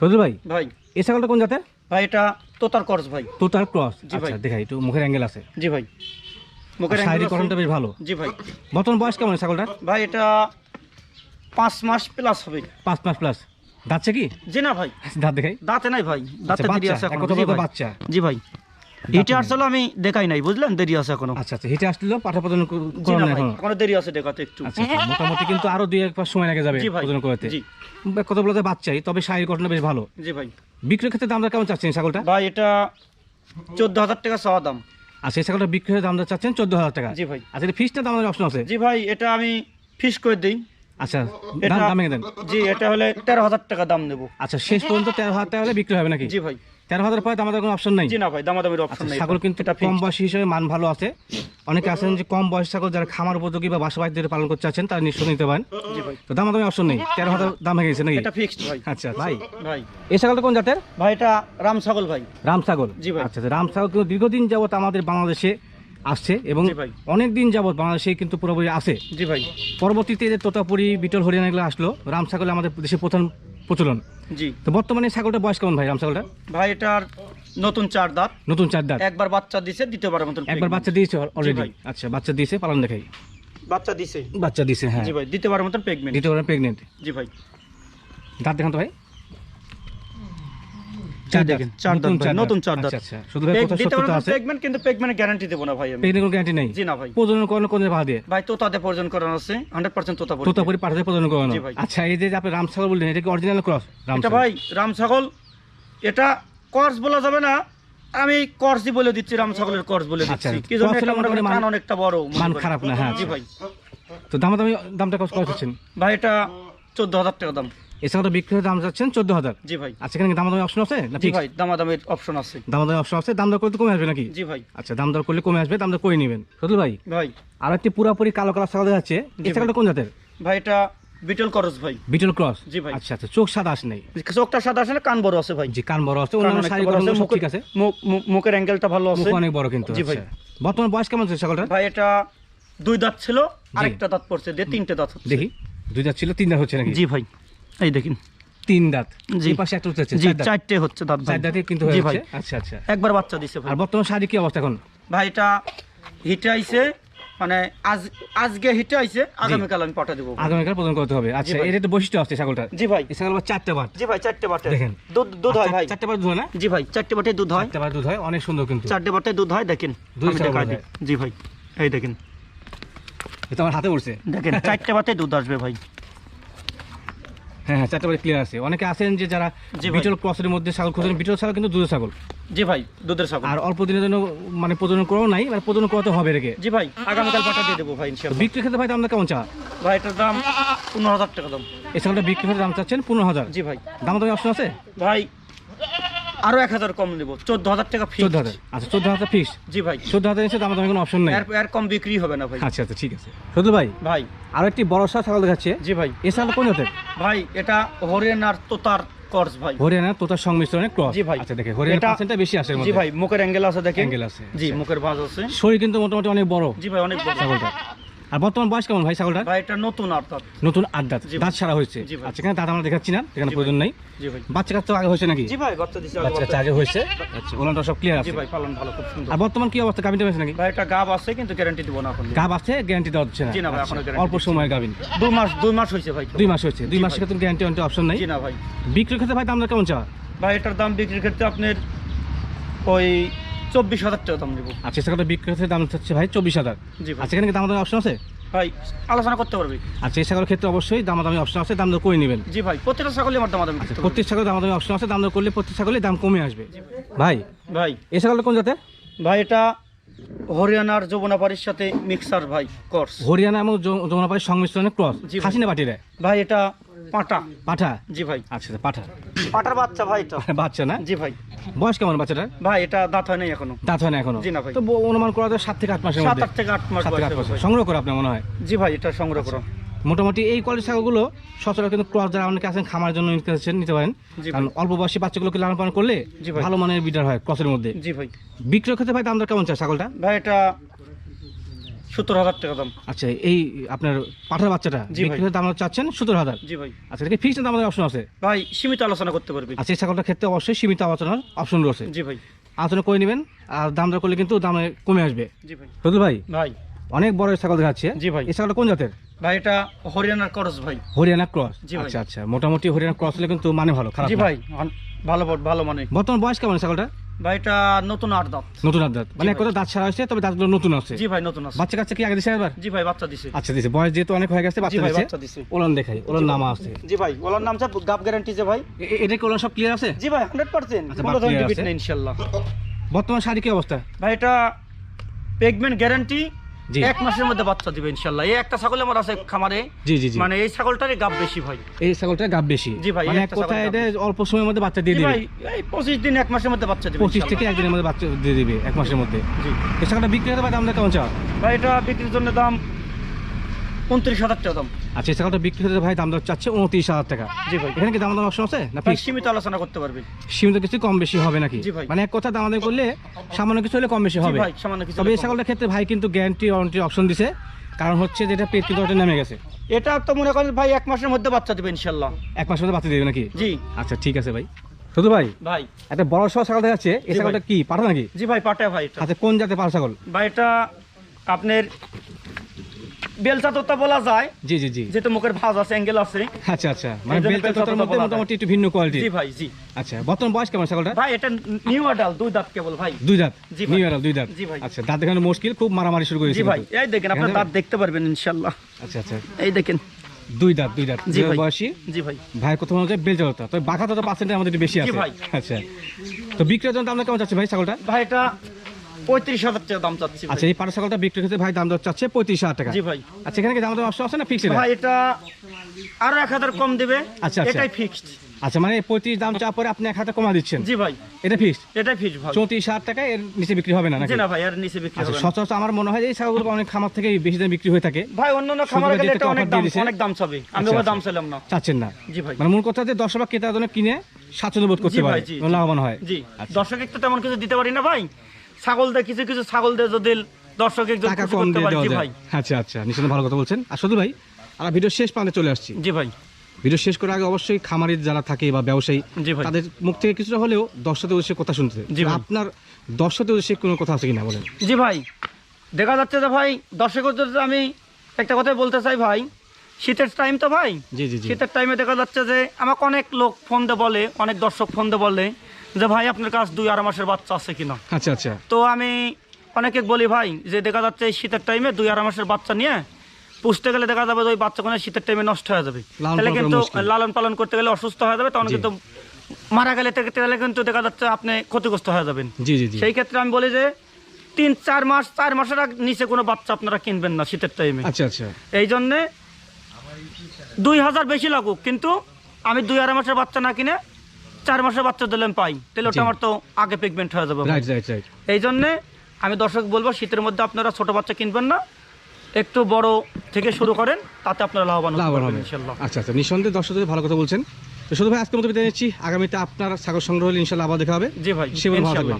সজল ভাই? ভাই। এই ছাগলটা কোন জাতের? ভাই এটা তোতার ক্রস ভাই। তোতার ক্রস। আচ্ছা দেখাই একটু মুখের অ্যাঙ্গেল আছে। জি ভাই। মুখের শারীরিক আছে। বেশ ভালো। জি ভাই। বর্তমান বয়স কেমন ছাগলটা ভাই এটা পাঁচ মাস প্লাস হবে। পাঁচ মাস প্লাস দাঁতছে কি? জি না ভাই। দাঁত দেখাই। দাঁতে নাই ভাই। দাঁতে আচ্ছা, বাচ্চা, এখনও। কথা জি ভাই। হিটে আসলে আমি দেখাই নাই বুঝলেন? দেরি আছে এখনও। আচ্ছা আচ্ছা হিটে পাঠা প্রদান এখনও। দেরি আছে দেখাতে একটু। আচ্ছা আচ্ছা, মোটামুটি কিন্তু আরও দুই এক সময় লাগে যাবে প্রদান করতে। জি। এক বলতে বাচ্চাই তবে গঠনটা বেশ ভালো। জি ভাই। বিক্রির ক্ষেত্রে দামটা কেমন চাচ্ছেন ছাগলটা? ভাই এটা চোদ্দ হাজার টাকা চাওয়া দাম। আর সেই ছাগলটা বিক্রির দামটা চাচ্ছেন চোদ্দ হাজার টাকা। জি ভাই। আচ্ছা ফিসটা দামের অপশন আছে? জি ভাই এটা আমি ফিস করে দিই। আচ্ছা দাম দামে দেন। জি এটা হলে তেরো হাজার টাকা দাম নেব। আচ্ছা শেষ পর্যন্ত তেরো হাজার টাকা হলে বিক্রি হবে নাকি? জি ভাই। তেরো হাজার তো আমাদের কোনো অপশন নেই। জি না ভাই দামাদামির আচ্ছা অপশন নেই। ছাগল কিন্তু কম। বয়সী হিসেবে মান ভালো আছে। অনেকে আছেন যে কম বয়স ছাগল যারা খামার উপযোগী বা বাসা বাড়িতে পালন করতে চাচ্ছেন তারা নিশ্চয় নিতে পারেন। তো দাম দামে অপশন নেই। তেরো হাজার দাম হয়ে গেছে নাকি? এটা ফিক্সড ভাই। আচ্ছা ভাই। ভাই। এই ছাগলটা কোন জাতের? ভাই এটা রাম ছাগল ভাই। রাম ছাগল? জি ভাই। আচ্ছা রাম ছাগল কিন্তু দীর্ঘদিন যাবত আমাদের বাংলাদেশে আসছে এবং। অনেক দিন যাবত বাংলাদেশে কিন্তু পুরোপুরি আছে। জি ভাই। পরবর্তীতে যে তোতাপুরি বিটল হরিয়ানা এগুলো আসলো রাম ছাগল আমাদের দেশে প্রধান প্রচলন। জি। তো বর্তমানে ছাগলটা বয়স কেমন ভাই রাম ছাগলটা ভাই এটার নতুন চার দাঁত। নতুন চার দাঁত। একবার বাচ্চা দিছে দ্বিতীয়বার মতন একবার বাচ্চা দিয়েছে অলরেডি। আচ্ছা বাচ্চা দিয়েছে পালন দেখাই। বাচ্চা দিছে। বাচ্চা দিয়েছে হ্যাঁ। জি ভাই দ্বিতীয়বার মতন প্রেগনেন্ট দ্বিতীয়বার প্রেগনেন্ট জি ভাই। দাঁত দেখান তো ভাই। চার দেখেন, চার দাঁত ভাই, নতুন চার দাঁত। আচ্ছা আচ্ছা শুধু কথা আছে? প্রেগনেন্ট কিন্তু প্রেগনেন্ট গ্যারান্টি দেবো না ভাই আমি। প্রেগনেন্ট গ্যারান্টি নেই? জি না ভাই। প্রজনন করানো কোন ভাড়া দিয়ে? ভাই তোতাতে প্রয়োজন করানো আছে হান্ড্রেড পার্সেন্ট তোতা পরি। পাঠাতে প্রজনন করানো। আচ্ছা এই যে যে আপনি রাম ছাগল বললেন এটা কি অরিজিনাল ক্রস রাম এটা ভাই রাম ছাগল এটা কর্স বলা যাবে না। আমি কর্সই বলে দিচ্ছি রাম ছাগলের কর্স বলে দিচ্ছি। কি জন্য? এটা মোটামুটি মান- অনেকটা বড় মান খারাপ না, হ্যাঁ, জি। ভাই। তো দাম দামি দামটা কত ভাই এটা চোদ্দ হাজার টাকা দাম। এই ছাগলটা বিক্রি দাম যাচ্ছেন চোদ্দ হাজার জি ভাই। আচ্ছা এখানে কি দাম অপশন আছে না জি ভাই দামাদামের অপশন আছে। দাম দামি অপশন আছে দাম দর করলে কমে আসবে নাকি? জি ভাই। আচ্ছা দাম দর করলে কমে আসবে দাম দর করে নেবেন। ভাই ভাই। আর একটি পুরাপুরি কালো কালার ছাগল যাচ্ছে এই ছাগলটা কোন জাতের? ভাই এটা বিটল করস ভাই। বিটল ক্রস জি ভাই। আচ্ছা আচ্ছা চোখ সাদা আসে নাই। চোখটা সাদা আছে না কান বড় আছে ভাই। জি কান বড় আছে অন্যান্য আছে, ঠিক আছে। মুখ- মুখ- মুখের অ্যাঙ্গেলটা ভালো মুখ আছে। অনেক বড় কিন্তু জি ভাই। আচ্ছা। বর্তমান বয়স কেমন আছে ছাগলটা ভাই এটা দুই দাঁত ছিল আরেকটা দাঁত পড়ছে দিয়ে তিনটে দাঁত হচ্ছে। দেখি দুই দাঁত ছিল তিন দাঁত হচ্ছে নাকি? জি ভাই। এই দেখুন। তিন দাঁত। এই পাশে একটা হচ্ছে জি চার চারটে হচ্ছে দাঁত চার দাঁতে কিন্তু হয়ে ভাই। আচ্ছা আচ্ছা। একবার বাচ্চা দিছে ভাই। আর বর্তমান শারীরিক কি অবস্থা এখন? ভাই এটা হিটে আইছে মানে আজ আজকে হিটে আইছে আগামীকাল আমি পাঠা দেবো। আগামীকাল প্রদান করতে হবে। আচ্ছা। এর একটা বৈশিষ্ট্য আছে ছাগলটা জি ভাই। এই ছাগল চারটে বাট। জি ভাই চারটে বাটে। দেখেন। দুধ দুধ হয় ভাই। চারটে বাট দুধ হয় না? জি ভাই চারটে বাটে দুধ হয়। চারটে বাট দুধ হয় অনেক সুন্দর কিন্তু। চারটে বাটে দুধ হয় দেখেন। দুই। জি ভাই এই দেখেন। এটা আমার হাতে উঠছে। দেখেন চারটে বাটে দুধ আসবে ভাই। হ্যাঁ হ্যাঁ চারটে বাট ক্লিয়ার আছে। অনেকে আছেন যে যারা বিটল ক্রসের মধ্যে ছাগল খুঁজছেন বিটল ছাগল কিন্তু দুধের ছাগল। জি ভাই দুধের ছাগল। আর অল্প দিনের জন্য মানে প্রজনন করাও নাই মানে প্রজনন করাতে হবে রেখে জি ভাই আগামীকাল পাঠা দিয়ে দেবো ভাই ইনশাআল্লাহ। বিক্রির ক্ষেত্রে ভাই দাম কেমন চা ভাই এটার দাম পনেরো হাজার টাকা দাম। এই ছাগলটা বিক্রি ক্ষেত্রে দাম চাচ্ছেন পনেরো হাজার। জি ভাই। দাম দামি অপশন আছে? ভাই আরও এক হাজার কম নেব। চোদ্দ হাজার টাকা ফি চোদ্দ হাজার। আচ্ছা চোদ্দ হাজার ফিক্স জি ভাই। চোদ্দ হাজার এসে দাম কোনো অপশন নেই। এর এর কম বিক্রি হবে না ভাই। আচ্ছা আচ্ছা ঠিক আছে। শুধু ভাই ভাই। আর একটি বড় ছাগল দেখাচ্ছে। জি ভাই। ছাগলটা কোন জাতের? ভাই এটা হরিয়ানার তোতার কর্স ভাই। হরিয়ানা তোতার সংমিশ্রণে ক্রস। জি ভাই। আচ্ছা দেখে হরিয়ানা পার্সেন্টটা বেশি আসে জি ভাই মুখের অ্যাঙ্গেল আছে দেখেন। Angle আছে, জি আচ্ছা। মুখের ভাঁজ আছে। শরীর কিন্তু মোটামুটি অনেক বড়। জি ভাই অনেক বড়। ছাগলটা। আর বর্তমান বয়স কেমন ভাই ছাগলটা ভাই এটা নতুন আর নতুন আট দাঁত। সারা হয়েছে। আচ্ছা এখানে দাঁত আমরা দেখাচ্ছি না? এখানে প্রয়োজন নেই। বাচ্চা কাচ্চা আগে হয়েছে নাকি? জি ভাই বাচ্চা দিছে বাচ্চা কাচ্চা আগে হয়েছে? আচ্ছা সব ক্লিয়ার জি আছে ভাই পালন ভালো খুব সুন্দর। আর বর্তমান কি অবস্থা? গাভিনটা হয়েছে নাকি? ভাই এটা গাব আছে কিন্তু গ্যারান্টি দিব না এখন। গাব আছে গ্যারান্টি দেওয়া হচ্ছে না। জি না ভাই, আচ্ছা, এখনও অল্প সময় গাভিন। দুই মাস দুই মাস হয়েছে ভাই। দুই মাস হয়েছে। দুই মাসের ক্ষেত্রে গ্যারান্টি অন্টি অপশন নাই? জি না ভাই। বিক্রির ক্ষেত্রে ভাই দামটা কেমন চা ভাই এটার দাম বিক্রির ক্ষেত্রে আপনার ওই চব্বিশ হাজার টাকা দাম দেবো। আচ্ছা সেখানে বিক্রেতার দাম হচ্ছে ভাই চব্বিশ হাজার। জি ভাই। আচ্ছা এখানে কি দাম দামি অপশন আছে? ভাই আলোচনা করতে পারবে। আচ্ছা এই ছাগলের ক্ষেত্রে অবশ্যই দাম দামি অপশন আছে দাম দর করে নেবেন। জি ভাই প্রত্যেকটা ছাগলই আমার দাম দাম আচ্ছা প্রত্যেক ছাগলের দাম দামি অপশন আছে দাম দর করলে প্রত্যেক ছাগলের দাম কমে আসবে। ভাই। ভাই এই ছাগলটা কোন জাতের? ভাই এটা হরিয়ানার যমুনাপাড়ির সাথে মিক্সার ভাই ক্রস হরিয়ানা এবং যমু- যমুনাপাড়ির সংমিশ্রণে ক্রস জি ভাই। খাসি না বাটিরে? ভাই এটা পাটা পাঠা? জি ভাই। আচ্ছা আচ্ছা, পাঠা। পাটার বাচ্চা ভাই এটা বাচ্চা না? জি ভাই। বয়স কেমন বাচ্চাটা ভাই এটা দাঁত হয় নাই এখনও। দাঁত হয় না এখনও? জি না ভাই। তো ব- অনুমান করা যায় সাত থেকে আট মাসের সাত মধ্যে। আট থেকে আট মাস সাত থেকে আট বয়স মাস হবে ভাই। সংগ্রহ করে আপনার মনে হয়? জি ভাই এটা সংগ্রহ করো। মোটামুটি এই কোয়ালিটি ছাগলগুলো সচরাচর কিন্তু ক্রস যারা অনেকে আছেন খামার জন্য নিতে পারেন। কারণ অল্প বয়সী বাচ্চাগুলোকে লালন পালন করলে ভালো মানের বিডার হয় ক্রসের মধ্যে। জি ভাই। বিক্রয় ক্ষেত্রে ভাই দামটা কেমন চায় ছাগলটা? ভাই এটা সত্তর হাজার টাকা দাম। আচ্ছা এই আপনার পাঠার বাচ্চাটা। বিক্রির দাম চাচ্ছেন সত্তর হাজার। জি ভাই। আচ্ছা এটা ফিক্সড দাম অপশন আছে। ভাই সীমিত আলোচনা করতে পারবি। আচ্ছা এই ছাগলটার ক্ষেত্রে অবশ্যই সীমিত আলোচনার অপশন রয়েছে। জি ভাই। আলোচনা করে নেবেন আর দাম দর করলে কিন্তু দামে কমে আসবে। জি ভাই। ভাই ভাই। অনেক বড় ছাগল দেখাচ্ছে। জি ভাই। এই ছাগলটা কোন জাতের? ভাই এটা করস ভাই। হরিয়ানা ক্রস? জি ভাই। আচ্ছা আচ্ছা। মোটামুটি হরিয়ানা ক্রস হলে কিন্তু মানে ভালো খারাপ জি ভাই ভালো ভালো মানে। বর্তমান বয়স কেমন ছাগলটা ভাই এটা নতুন আট দাঁত। নতুন দাঁত। মানে। দাঁত ছাড়া হয়েছে তবে দাঁতগুলো নতুন আছে? জি ভাই নতুন আছে। বাচ্চা কাচ্চা কি আগে দিছে এবার জি ভাই বাচ্চা দিছে। আচ্ছা দিছে। বয়স যেহেতু অনেক হয়ে গেছে জি বাচ্চা দিছে। বাচ্চা দিছে। ওলান দেখাই ওলার নাম আছে। জি ভাই নাম স্যার গাব গ্যারান্টি যে ভাই। এ- এ- এটা কি ওলান সব ক্লিয়ার আছে? জি ভাই আচ্ছা, কোনো ধরনের ডিবিট নেই ইনশাল্লাহ। বর্তমান শাড়ি কি অবস্থা? ভাই এটা পেগমেন্ট গ্যারান্টি জি। এক মাসের মধ্যে বাচ্চা দিবে ইনশাল্লাহ এই একটা ছাগল আমার আছে খামারে। জি জি জি। মানে এই ছাগলটারই গাব বেশি ভাই। এই ছাগলটার গাব বেশি। জি ভাই, মানে কথায় এটা অল্প সময়ের মধ্যে বাচ্চা দিয়ে দিবে। ভাই এই পঁচিশ দিন এক মাসের মধ্যে বাচ্চা দিবে পঁচিশ থেকে ইনশাল্লাহ। একদিনের মধ্যে বাচ্চা দিয়ে দিবে এক মাসের মধ্যে। জি। এই ছাগলটা বিক্রি হতে পারে দামটা কেমন চাও? ভাই এটা বিক্রির জন্য দাম উনত্রিশ হাজার টাকা দাম। আচ্ছা এই ছাগলটা বিক্রি হতে ভাই দাম দর চাচ্ছে উনত্রিশ হাজার টাকা। জি ভাই। এখানে কি দাম দাম অপশন আছে না সীমিত আলোচনা করতে পারবে সীমিত কিছু কম বেশি হবে নাকি? মানে এক কথা দাম দাম করলে সামান্য কিছু হলে কম বেশি হবে। তবে এই ছাগলটার ক্ষেত্রে ভাই কিন্তু গ্যারান্টি ওয়ারেন্টি অপশন দিছে। কারণ হচ্ছে যেটা পেট কিন্তু নেমে গেছে। এটা তো মনে করেন ভাই এক মাসের মধ্যে বাচ্চা দিবে ইনশাল্লাহ এক মাসের মধ্যে বাচ্চা দেবে নাকি? জি। আচ্ছা ঠিক আছে ভাই। শুধু ভাই ভাই। একটা বড় সহ ছাগল দেখাচ্ছে এই জি ছাগলটা কি পাঠা নাকি? জি ভাই পাটে ভাই আচ্ছা কোন জাতের পাঠা ছাগল? ভাই এটা আপনার বেলচা তোতা বলা যায়। জি জি জি। যেহেতু মুখের ভাজ আছে অ্যাঙ্গেল আছে। আচ্ছা আচ্ছা। মানে বেলচা তোতার মধ্যে মোটামুটি একটু ভিন্ন কোয়ালিটি জি ভাই জি। আচ্ছা বর্তমান বয়স কেমন ছাগলটা ভাই এটা নিউ আডাল দুই দাঁত কেবল ভাই। দুই দাঁত? জি নিউ দুই দাঁত? জি ভাই। আচ্ছা দাঁত দেখানো মুশকিল খুব মারামারি শুরু করেছে জি ভাই। এই দেখেন আপনার দাঁত দেখতে পারবেন ইনশাল্লাহ আচ্ছা আচ্ছা। এই দেখেন। দুই দাঁত দুই দাঁত। দুই বয়সী? জি ভাই। ভাই কোথাও মনে হচ্ছে বেলচা তোতা তবে বাঘা তোতা পার্সেন্টেজ আমাদের একটু বেশি আছে। ভাই। আচ্ছা। তো বিক্রির জন্য আপনার কেমন চাচ্ছে ভাই ছাগলটা? ভাই এটা পঁয়ত্রিশ হাজার টাকা দাম চাচ্ছি আচ্ছা এই পাটা ছাগলটা বিক্রি ক্ষেত্রে ভাই দাম দর চাচ্ছে পঁয়ত্রিশ হাজার টাকা। জি ভাই। আচ্ছা এখানে কি দাম দর অপশন আছে না ফিক্সড ভাই এটা আরও এক হাজার কম দিবে। আচ্ছা, আচ্ছা। এটাই ফিক্সড আচ্ছা মানে পঁয়ত্রিশ দাম চা পরে আপনি এক হাজার কমা দিচ্ছেন? জি ভাই। এটা ফিক্সড এটাই ফিক্সড ভাই। চৌত্রিশ হাজার টাকা এর নিচে বিক্রি হবে না নাকি? না ভাই আর নিচে বিক্রি আচ্ছা হবে না। সচরাচর আমার মনে হয় যে এই ছাগলগুলো অনেক খামার থেকে বেশি দামে বিক্রি হয়ে থাকে। ভাই অন্যান্য খামারে সুযোগের গেলে এটা অনেক দাম অনেক দাম চাবে। আমি আচ্ছা, ওভাবে আচ্ছা। দাম চাইলাম না। চাচ্ছেন না? জি ভাই। মানে মূল কথা যে দশ বা ক্রেতার জন্য কিনে স্বাচ্ছন্দ্য বোধ করতে ভাই, পারে। লাভবান হয়। জি। আচ্ছা। দর্শক তেমন কিছু দিতে পারি না ভাই? ছাগল দিয়ে কিছু কিছু ছাগল দিয়ে যদি দর্শক একজন টাকা কম করতে দিয়ে পারি। দেওয়া যায়। ভাই আচ্ছা আচ্ছা নিশ্চয়ই ভালো কথা বলছেন। আর শুধু ভাই আমরা ভিডিও শেষ প্রান্তে চলে আসছি। জি ভাই। ভিডিও শেষ করার আগে অবশ্যই খামারি যারা থাকে বা ব্যবসায়ী তাদের মুখ থেকে কিছুটা হলেও দর্শকদের উদ্দেশ্যে কথা শুনতে। আপনার দর্শকদের উদ্দেশ্যে কোনো কথা আছে কিনা বলেন? জি ভাই দেখা যাচ্ছে যে ভাই দর্শকদের আমি একটা কথাই বলতে চাই ভাই। শীতের টাইম তো ভাই। জি জি জি। শীতের টাইমে দেখা যাচ্ছে যে আমাকে অনেক লোক ফোন দিয়ে বলে অনেক দর্শক ফোন দিয়ে বলে যে ভাই আপনার কাছে দুই আড়াই মাসের বাচ্চা আছে কিনা? আচ্ছা আচ্ছা। তো আমি অনেকে বলি ভাই যে দেখা যাচ্ছে এই শীতের টাইমে দুই আড়াই মাসের বাচ্চা নিয়ে পুষতে গেলে দেখা যাবে যে ওই বাচ্চা কোনো শীতের টাইমে নষ্ট হয়ে যাবে। তাহলে কিন্তু লালন পালন করতে গেলে অসুস্থ হয়ে যাবে তখন কিন্তু মারা গেলে তাহলে কিন্তু দেখা যাচ্ছে আপনি ক্ষতিগ্রস্ত হয়ে যাবেন। জি জি সেই ক্ষেত্রে আমি বলি যে তিন চার মাস চার মাসের নিচে কোনো বাচ্চা আপনারা কিনবেন না শীতের টাইমে আচ্ছা আচ্ছা। এই জন্যে দুই হাজার বেশি লাগুক কিন্তু আমি দুই আড়াই মাসের বাচ্চা না কিনে চার মাসের বাচ্চা দিলে পাই। তাহলে ওটা আমার তো আগে পেগমেন্ট হয়ে যাবে। এই জন্যে আমি দর্শক বলব শীতের মধ্যে আপনারা ছোট বাচ্চা কিনবেন না একটু বড় থেকে শুরু করেন তাতে আপনারা লাভবান লাভবান ইনশাল্লাহ। আচ্ছা আচ্ছা নিঃসন্দেহে দর্শকদের ভালো কথা বলছেন তো শুধু ভাই আজকের মতো বিদায় নিচ্ছি। আগামীতে আপনার ছাগল সংগ্রহ হলে ইনশাল্লাহ আবার দেখা হবে। জি ভাই সে ভালো থাকবেন।